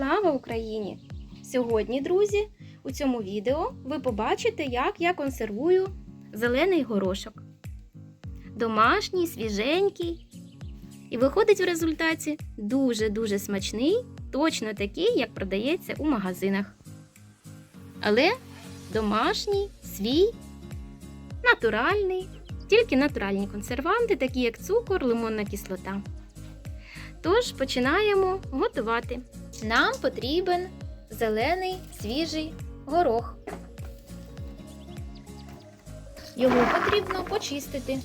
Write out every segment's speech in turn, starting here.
Слава Україні! Сьогодні, друзі, у цьому відео ви побачите, як я консервую зелений горошок. Домашній, свіженький. І виходить в результаті дуже-дуже смачний, точно такий, як продається у магазинах. Але домашній, свій, натуральний, тільки натуральні консерванти, такі як цукор, лимонна кислота. Тож починаємо готувати. Нам потрібен зелений свіжий горох. Його потрібно почистити,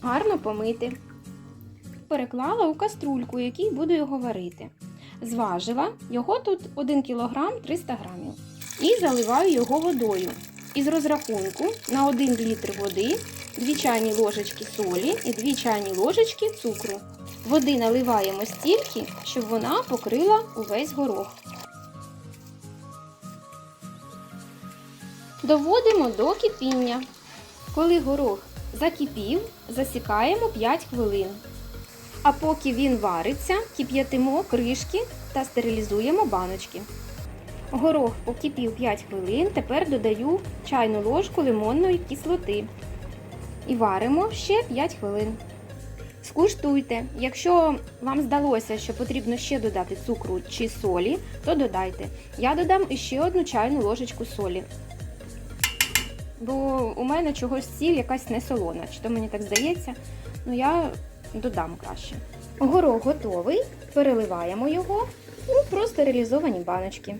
гарно помити. Переклала у каструльку, у якій буду його варити. Зважила його тут 1 кг 300 г. І заливаю його водою. Із розрахунку на 1 літр води 2 чайні ложечки солі і 2 чайні ложечки цукру. Води наливаємо стільки, щоб вона покрила увесь горох. Доводимо до кипіння. Коли горох закипів, засікаємо 5 хвилин. А поки він вариться, кип'ятимо кришки та стерилізуємо баночки. Горох покипів 5 хвилин, тепер додаю чайну ложку лимонної кислоти. І варимо ще 5 хвилин. Скуштуйте. Якщо вам здалося, що потрібно ще додати цукру чи солі, то додайте. Я додам іще одну чайну ложечку солі. Бо у мене чогось сіль якась не солона, чи то мені так здається. Ну я додам краще. Горох готовий. Переливаємо його у простерилізовані баночки.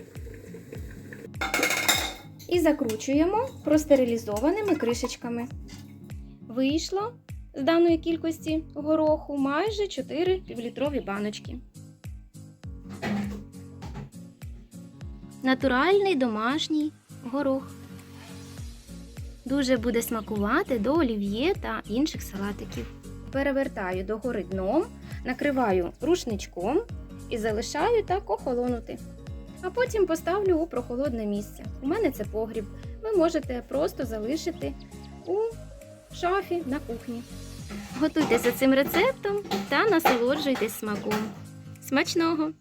І закручуємо простерилізованими кришечками. Вийшло з даної кількості гороху майже 4 півлітрові баночки. Натуральний домашній горох. Дуже буде смакувати до олів'є та інших салатиків. Перевертаю догори дном, накриваю рушничком і залишаю так охолонути. А потім поставлю у прохолодне місце. У мене це погріб. Ви можете просто залишити у шафі на кухні. Готуйте за цим рецептом та насолоджуйтесь смаком. Смачного!